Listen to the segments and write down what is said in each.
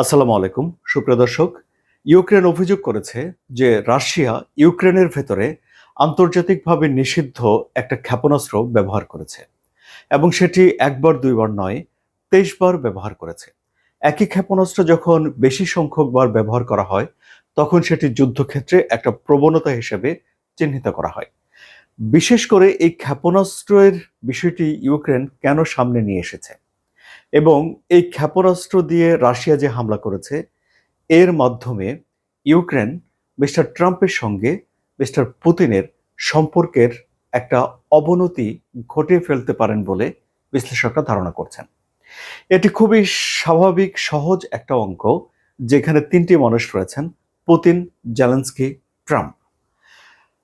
আসসালামু আলাইকুম। সুপ্রিয় দর্শক, ইউক্রেন অভিযোগ করেছে যে রাশিয়া ইউক্রেনের ভেতরে আন্তর্জাতিকভাবে নিষিদ্ধ একটা ক্ষেপণাস্ত্র ব্যবহার করেছে এবং সেটি একবার, দুইবার নয়, তেইশ বার ব্যবহার করেছে। একই ক্ষেপণাস্ত্র যখন বেশি সংখ্যকবার ব্যবহার করা হয়, তখন সেটি যুদ্ধক্ষেত্রে একটা প্রবণতা হিসেবে চিহ্নিত করা হয়। বিশেষ করে এই ক্ষেপণাস্ত্রের বিষয়টি ইউক্রেন কেন সামনে নিয়ে এসেছে? এবং এই ক্ষেপণাস্ত্র দিয়ে রাশিয়া যে হামলা করেছে, এর মাধ্যমে ইউক্রেন মিস্টার ট্রাম্পের সঙ্গে মিস্টার পুতিনের সম্পর্কের একটা অবনতি ঘটিয়ে ফেলতে পারেন বলে বিশ্লেষকরা ধারণা করছেন। এটি খুবই স্বাভাবিক, সহজ একটা অঙ্ক যেখানে তিনটি মানুষ রয়েছেন, পুতিন, জেলেন্সকি, ট্রাম্প।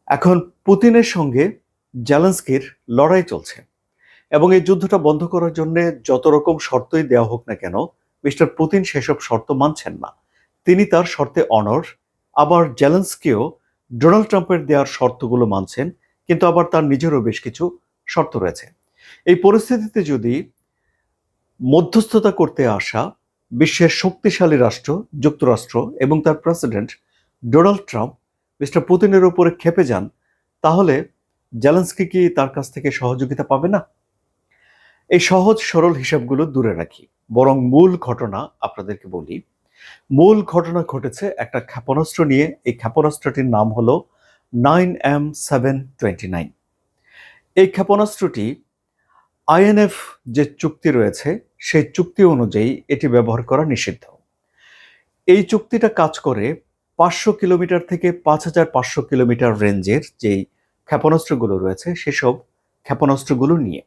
এখন পুতিনের সঙ্গে জেলেন্সকির লড়াই চলছে। এবং এই যুদ্ধটা বন্ধ করার জন্য যত রকম শর্তই দেওয়া হোক না কেন, মিস্টার পুতিন সেসব শর্ত মানছেন না। তিনি তার শর্তে অনর আবার জেলেন্সকেও ডোনাল্ড ট্রাম্পের দেওয়ার শর্তগুলো মানছেন, কিন্তু আবার তার নিজেরও বেশ কিছু শর্ত রয়েছে। এই পরিস্থিতিতে যদি মধ্যস্থতা করতে আসা বিশ্বের শক্তিশালী রাষ্ট্র, যুক্তরাষ্ট্র এবং তার প্রেসিডেন্ট ডোনাল্ড ট্রাম্প মিস্টার পুতিনের উপরে খেপে যান, তাহলে জেলেন্সকি কি তার কাছ থেকে সহযোগিতা পাবে না? এই সহজ সরল হিসাবগুলো দূরে রাখি। বরং মূল ঘটনা আপনাদেরকে বলি। মূল ঘটনা ঘটেছে একটা ক্ষেপণাস্ত্র নিয়ে। এই ক্ষেপণাস্ত্রটির নাম হলো nine M seven twenty nine. এই ক্ষেপণাস্ত্রটি আইএনএফ যে চুক্তি রয়েছে, সেই চুক্তি অনুযায়ী এটি ব্যবহার করা নিষিদ্ধ। এই চুক্তিটা কাজ করে পাঁচশো কিলোমিটার থেকে পাঁচ হাজার পাঁচশো কিলোমিটার রেঞ্জের যেই ক্ষেপণাস্ত্রগুলো রয়েছে, সেসব ক্ষেপণাস্ত্রগুলো নিয়ে।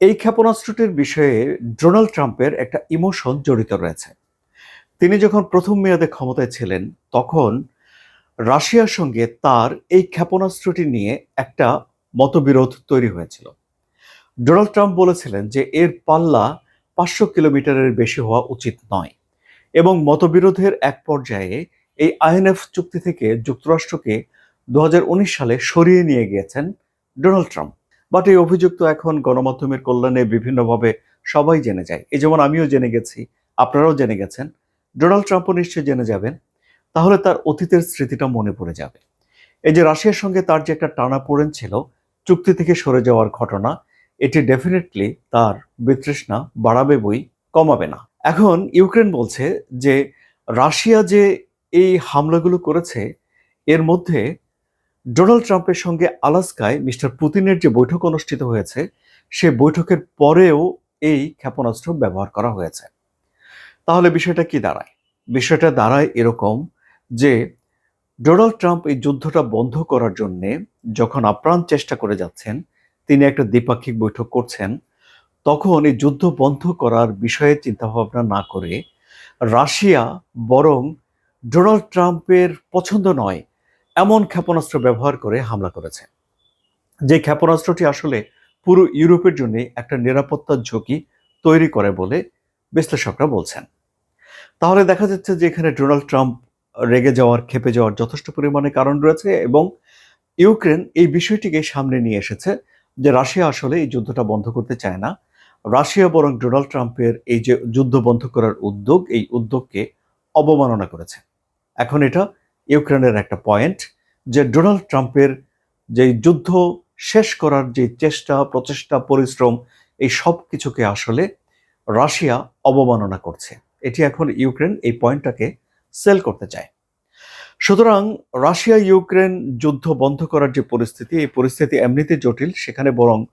এই ক্ষেপণাস্ত্রটির বিষয়ে ডোনাল্ড ট্রাম্পের একটা ইমোশন জড়িত রয়েছে। তিনি যখন প্রথম মেয়াদে ক্ষমতায় ছিলেন, তখন রাশিয়ার সঙ্গে তার এই ক্ষেপণাস্ত্রটি নিয়ে একটা মতবিরোধ তৈরি হয়েছিল। ডোনাল্ড ট্রাম্প বলেছিলেন যে এর পাল্লা পাঁচশো কিলোমিটারের বেশি হওয়া উচিত নয় এবং মতবিরোধের এক পর্যায়ে এই আইএনএফ চুক্তি থেকে যুক্তরাষ্ট্রকে দু হাজার উনিশ সালে সরিয়ে নিয়ে গিয়েছেন ডোনাল্ড ট্রাম্প। বাট এই অভিযোগ তো এখন গণমাধ্যমের কল্যাণে বিভিন্নভাবে সবাই জেনে যায়। এই যেমন আমিও জেনে গেছি, আপনারাও জেনে গেছেন। ডোনাল্ড ট্রাম্পও নিশ্চয়ই জেনে যাবেন। তাহলে তার অতীতের স্মৃতিটা মনে পড়ে যাবে। এই যে রাশিয়ার সঙ্গে তার যে একটা টানা পড়েন ছিল, চুক্তি থেকে সরে যাওয়ার ঘটনা, এটি ডেফিনেটলি তার বিতৃষ্ণা বাড়াবে বই, কমাবে না। এখন ইউক্রেন বলছে যে, রাশিয়া যে এই হামলাগুলো করেছে, এর মধ্যে ডোনাল্ড ট্রাম্পের সঙ্গে আলাস্কায় মিস্টার পুতিনের যে বৈঠক অনুষ্ঠিত হয়েছে, সে বৈঠকের পরেও এই ক্ষেপণাস্ত্র ব্যবহার করা হয়েছে। তাহলে বিষয়টা কি দাঁড়ায়? বিষয়টা দাঁড়ায় এরকম যে ডোনাল্ড ট্রাম্প এই যুদ্ধটা বন্ধ করার জন্যে যখন আপ্রাণ চেষ্টা করে যাচ্ছেন, তিনি একটা দ্বিপাক্ষিক বৈঠক করছেন, তখন এই যুদ্ধ বন্ধ করার বিষয়ে চিন্তাভাবনা না করে রাশিয়া বরং ডোনাল্ড ট্রাম্পের পছন্দ নয় এমন ক্ষেপণাস্ত্র ব্যবহার করে হামলা করেছে, যে ক্ষেপণাস্ত্রটি আসলে পুরো ইউরোপের জন্য একটা নিরাপত্তার ঝুঁকি তৈরি করে বলে বিশ্লেষকরা বলছেন। তাহলে দেখা যাচ্ছে যে এখানে ডোনাল্ড ট্রাম্প রেগে যাওয়ার খেপে যাওয়ার যথেষ্ট পরিমাণে কারণ রয়েছে এবং ইউক্রেন এই বিষয়টিকে সামনে নিয়ে এসেছে যে রাশিয়া আসলে এই যুদ্ধটা বন্ধ করতে চায় না। রাশিয়া বরং ডোনাল্ড ট্রাম্পের এই যে যুদ্ধ বন্ধ করার উদ্যোগ, এই উদ্যোগকে অবমাননা করেছে। এখন এটা ইউক্রেনের একটা পয়েন্ট যে ডোনাল্ড ট্রাম্পের যে যুদ্ধ শেষ করার যে চেষ্টা, প্রচেষ্টা, পরিশ্রম, এই সব কিছুকে আসলে রাশিয়া অবমাননা করছে। এটি এখন ইউক্রেন এই পয়েন্টটাকে সেল করতে চায়। সুতরাং রাশিয়া ইউক্রেন যুদ্ধ বন্ধ করার যে পরিস্থিতি, এই পরিস্থিতি এমনিতে জটিল, সেখানে বরং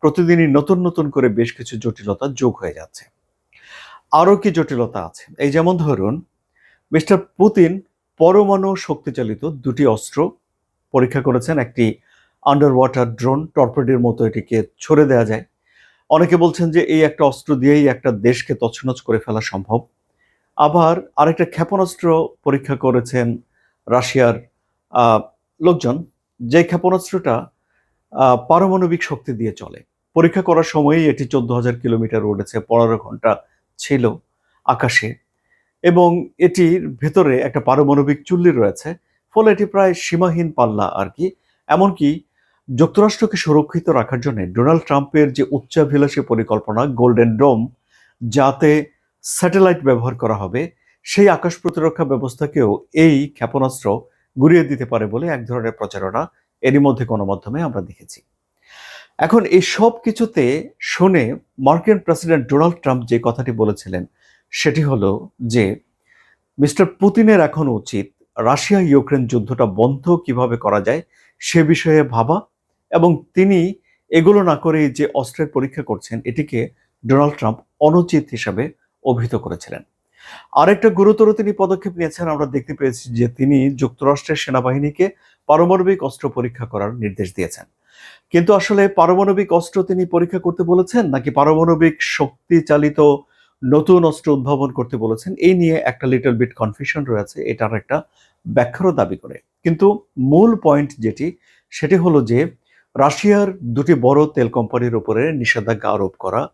প্রতিদিনই নতুন নতুন করে বেশ কিছু জটিলতা যোগ হয়ে যাচ্ছে। আরও কি জটিলতা আছে? এই যেমন ধরুন, মিস্টার পুতিন পরমাণু শক্তিচালিত দুটি অস্ত্র পরীক্ষা করেছেন। একটি আন্ডার ওয়াটার ড্রোন টর্পেডের মতো এটিকে ছড়ে দেওয়া যায়। অনেকে বলছেন যে এই একটা অস্ত্র দিয়েই একটা দেশকে তছনছ করে ফেলা সম্ভব। আবার আরেকটা ক্ষেপণাস্ত্র পরীক্ষা করেছেন রাশিয়ার লোকজন। যে ক্ষেপণাস্ত্রটা পারমাণবিক শক্তি দিয়ে চলে। পরীক্ষা করার সময়ই এটি চোদ্দ হাজার কিলোমিটার উড়েছে, পনেরো ঘণ্টা ছিল আকাশে। এবং এটির ভেতরে একটা পারমাণবিক চুল্লি রয়েছে, ফলে এটি প্রায় সীমাহীন পাল্লা আর কি। এমনকি যুক্তরাষ্ট্রকে সুরক্ষিত রাখার জন্য ডোনাল্ড ট্রাম্পের যে উচ্চাভিলাষী পরিকল্পনা, গোল্ডেন ডোম, যাতে স্যাটেলাইট ব্যবহার করা হবে, সেই আকাশ প্রতিরক্ষা ব্যবস্থাকেও এই ক্ষেপণাস্ত্র গুড়িয়ে দিতে পারে বলে এক ধরনের প্রচারণা এরই মধ্যে গণমাধ্যমে আমরা দেখেছি। এখন এই সব কিছুতে শুনে মার্কিন প্রেসিডেন্ট ডোনাল্ড ট্রাম্প যে কথাটি বলেছিলেন সেটি হলো যে, মিস্টার পুতিনের এখন উচিত রাশিয়া ইউক্রেন যুদ্ধটা বন্ধ কীভাবে করা যায় সে বিষয়ে ভাবা এবং তিনি এগুলো না করে যে অস্ত্রের পরীক্ষা করছেন, এটিকে ডোনাল্ড ট্রাম্প অনুচিত হিসাবে অভিহিত করেছিলেন। আরেকটা গুরুতর তিনি পদক্ষেপ নিয়েছেন, আমরা দেখতে পেয়েছি যে তিনি যুক্তরাষ্ট্রের সেনাবাহিনীকে পারমাণবিক অস্ত্র পরীক্ষা করার নির্দেশ দিয়েছেন। কিন্তু আসলে পারমাণবিক অস্ত্র তিনি পরীক্ষা করতে বলেছেন, নাকি পারমাণবিক শক্তি চালিত নতুন অস্ত্র উদ্ভাবন করতে বলেছেন। এই নিয়ে একটা লিটল বিট কনফিউশন রয়েছে, এটার একটা ব্যাখ্যারও দাবি করে। কিন্তু মূল পয়েন্ট যেটি, সেটি হলো যে, রাশিয়ার দুটি বড় তেল কোম্পানির উপরে নিষেধাজ্ঞা আরোপ করা,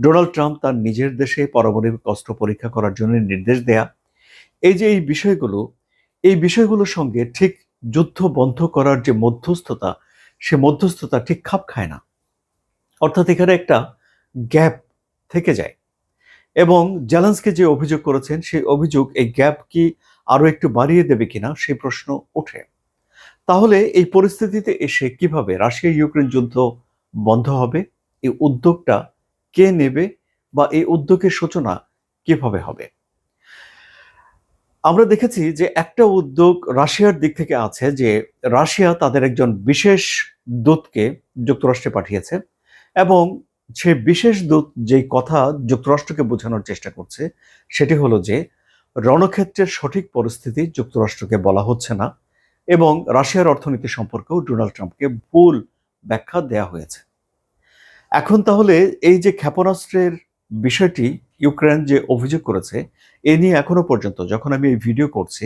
ডোনাল্ড ট্রাম্প তার নিজের দেশে পারমাণবিক অস্ত্র পরীক্ষা করার জন্য নির্দেশ দেয়া, এই যে এই বিষয়গুলো, এই বিষয়গুলোর সঙ্গে ঠিক যুদ্ধ বন্ধ করার যে মধ্যস্থতা, সে মধ্যস্থতা ঠিক খাপ খায় না। অর্থাৎ এখানে একটা গ্যাপ থেকে যায়। এবং জ্যালেন্সকে যে অভিযোগ করেছেন, সেই অভিযোগ, এই গ্যাপ কি আরও একটু বাড়িয়ে দেবে কিনা, সেই প্রশ্ন ওঠে। তাহলে এই পরিস্থিতিতে এসে কীভাবে রাশিয়া ইউক্রেন যুদ্ধ বন্ধ হবে? এই উদ্যোগটা কে নেবে বা এই উদ্যোগের সূচনা কীভাবে হবে? আমরা দেখেছি যে একটা উদ্যোগ রাশিয়ার দিক থেকে আছে যে রাশিয়া তাদের একজন বিশেষ দূতকে যুক্তরাষ্ট্রে পাঠিয়েছে এবং সে বিশেষ দূত যেই কথা যুক্তরাষ্ট্রকে বোঝানোর চেষ্টা করছে, সেটি হলো যে, রণক্ষেত্রের সঠিক পরিস্থিতি যুক্তরাষ্ট্রকে বলা হচ্ছে না এবং রাশিয়ার অর্থনীতি সম্পর্কেও ডোনাল্ড ট্রাম্পকে ভুল ব্যাখ্যা দেয়া হয়েছে। এখন তাহলে এই যে ক্ষেপণাস্ত্রের বিষয়টি ইউক্রেন যে অভিযোগ করেছে, এ নিয়ে এখনও পর্যন্ত যখন আমি এই ভিডিও করছি,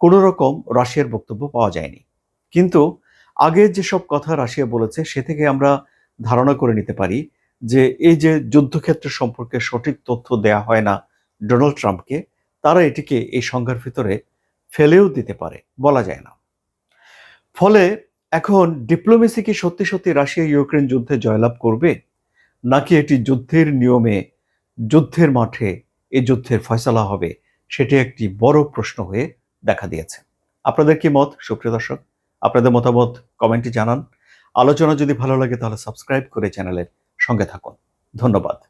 কোনো রকম রাশিয়ার বক্তব্য পাওয়া যায়নি। কিন্তু আগে যেসব কথা রাশিয়া বলেছে, সে থেকে আমরা ধারণা করে নিতে পারি যে এই যে যুদ্ধক্ষেত্র সম্পর্কে সঠিক তথ্য দেয়া হয় না ডোনাল্ড ট্রাম্পকে, তারা এটিকে এই সংঘার ভিতরে ফেলেও দিতে পারে, বলা যায় না। ফলে এখন ডিপ্লোমেসি কি সত্যি সত্যি রাশিয়া ইউক্রেন যুদ্ধে জয়লাভ করবে, নাকি এটি যুদ্ধের নিয়মে যুদ্ধের মাঠে এই যুদ্ধের ফয়সলা হবে, সেটি একটি বড় প্রশ্ন হয়ে দেখা দিয়েছে। আপনাদের কি মত? সুপ্রিয় দর্শক, আপনাদের মতামত কমেন্টে জানান। আলোচনা যদি ভালো লাগে তাহলে সাবস্ক্রাইব করে চ্যানেলের সঙ্গে থাকুন। ধন্যবাদ।